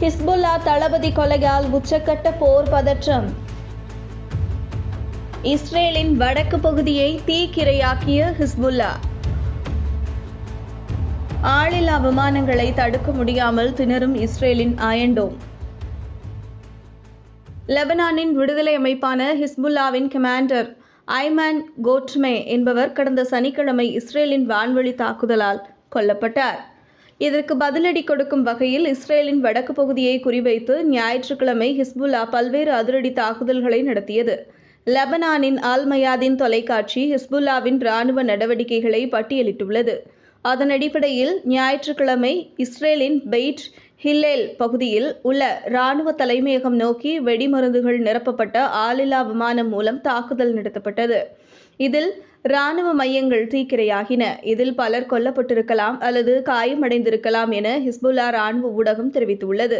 Hezbollah தளபதி கொலையால் உச்சக்கட்ட போர் பதற்றம். இஸ்ரேலின் வடக்கு பகுதியை தீக்கிரையாக்கிய ஹிஸ்புல்லா. ஆளில்லா விமானங்களை தடுக்க முடியாமல் திணறும் இஸ்ரேலின் அயண்டோம் லெபனானின் விடுதலை அமைப்பான ஹிஸ்புல்லாவின் கமாண்டர் ஐமேன் கோட்மே என்பவர் கடந்த சனிக்கிழமை இஸ்ரேலின் வான்வழி தாக்குதலால் கொல்லப்பட்டார். இதற்கு பதிலடி கொடுக்கும் வகையில் இஸ்ரேலின் வடக்கு பகுதியை குறிவைத்து ஞாயிற்றுக்கிழமை ஹிஸ்புல்லா பல்வேறு அதிரடி தாக்குதல்களை நடத்தியது. லெபனானின் அல் மயாதின் தொலைக்காட்சி ஹிஸ்புல்லாவின் ராணுவ நடவடிக்கைகளை பட்டியலிட்டுள்ளது. அதன் அடிப்படையில் ஞாயிற்றுக்கிழமை இஸ்ரேலின் பெய்ட் ஹில்லேல் பகுதியில் உள்ள ராணுவ தலைமையகம் நோக்கி வெடிமருந்துகள் நிரப்பப்பட்ட ஆளில்லா விமானம் மூலம் தாக்குதல் நடத்தப்பட்டது. இதில் ராணுவ மையங்கள் தீக்கிரையாகின. இதில் பலர் கொல்லப்பட்டிருக்கலாம் அல்லது காயமடைந்திருக்கலாம் என ஹிஸ்புல்லா ராணுவ ஊடகம் தெரிவித்துள்ளது.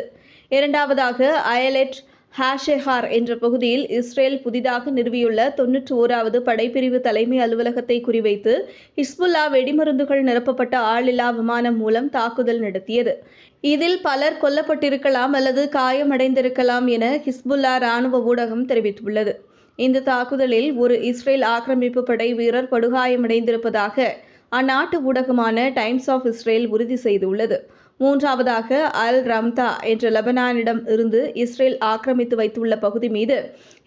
இரண்டாவதாக அயலெட் ஹாஷெஹார் என்ற பகுதியில் இஸ்ரேல் புதிதாக நிறுவியுள்ள தொன்னூற்றி ஓராவது படைப்பிரிவு தலைமை அலுவலகத்தை குறிவைத்து ஹிஸ்புல்லா வெடிமருந்துகள் நிரப்பப்பட்ட ஆளில்லா விமானம் மூலம் தாக்குதல் நடத்தியது. இதில் பலர் கொல்லப்பட்டிருக்கலாம் அல்லது காயமடைந்திருக்கலாம் என ஹிஸ்புல்லா ராணுவ ஊடகம் தெரிவித்துள்ளது. இந்த தாக்குதலில் ஒரு இஸ்ரேல் ஆக்கிரமிப்பு படை வீரர் படுகாயமடைந்திருப்பதாக அந்நாட்டு ஊடகமான டைம்ஸ் ஆஃப் இஸ்ரேல் உறுதி செய்துள்ளது. மூன்றாவதாக அல் ரம்தா என்ற லெபனானிடம் இருந்து இஸ்ரேல் ஆக்கிரமித்து வைத்துள்ள பகுதி மீது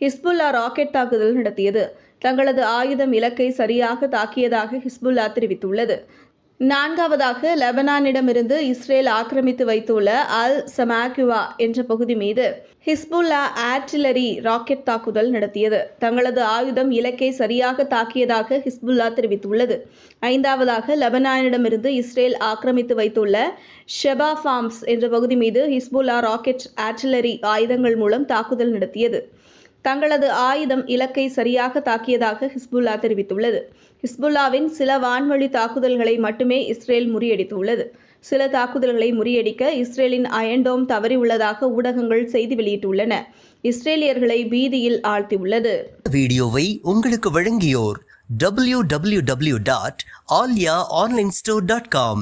ஹிஸ்புல்லா ராக்கெட் தாக்குதல் நடத்தியது. தங்களது ஆயுதம் இலக்கை சரியாக தாக்கியதாக ஹிஸ்புல்லா தெரிவித்துள்ளது. நான்காவதாக லெபனானிடமிருந்து இஸ்ரேல் ஆக்கிரமித்து வைத்துள்ள அல் சமாக்யுவா என்ற பகுதி மீது ஹிஸ்புல்லா ஆர்டிலரி ராக்கெட் தாக்குதல் நடத்தியது. தங்களது ஆயுதம் இலக்கை சரியாக தாக்கியதாக ஹிஸ்புல்லா தெரிவித்துள்ளது. ஐந்தாவதாக லெபனானிடமிருந்து இஸ்ரேல் ஆக்கிரமித்து வைத்துள்ள ஷெபா ஃபார்ம்ஸ் என்ற பகுதி மீது ஹிஸ்புல்லா ராக்கெட் ஆர்டிலரி ஆயுதங்கள் மூலம் தாக்குதல் நடத்தியது. தங்களது ஆயுதம் இலக்கை சரியாக தாக்கியதாக ஹிஸ்புல்லா தெரிவித்துள்ளது. ஹிஸ்புல்லாவின் சில வான்வழி தாக்குதல்களை மட்டுமே இஸ்ரேல் முறியடித்துள்ளது. சில தாக்குதல்களை முறியடிக்க இஸ்ரேலின் அயன்டோம் தவறியுள்ளதாக ஊடகங்கள் செய்தி வெளியிட்டுள்ளன. இஸ்ரேலியர்களை பீதியில் ஆழ்த்தியுள்ளது. வீடியோவை உங்களுக்கு வழங்கியோர் W W W dot Alya online store dot com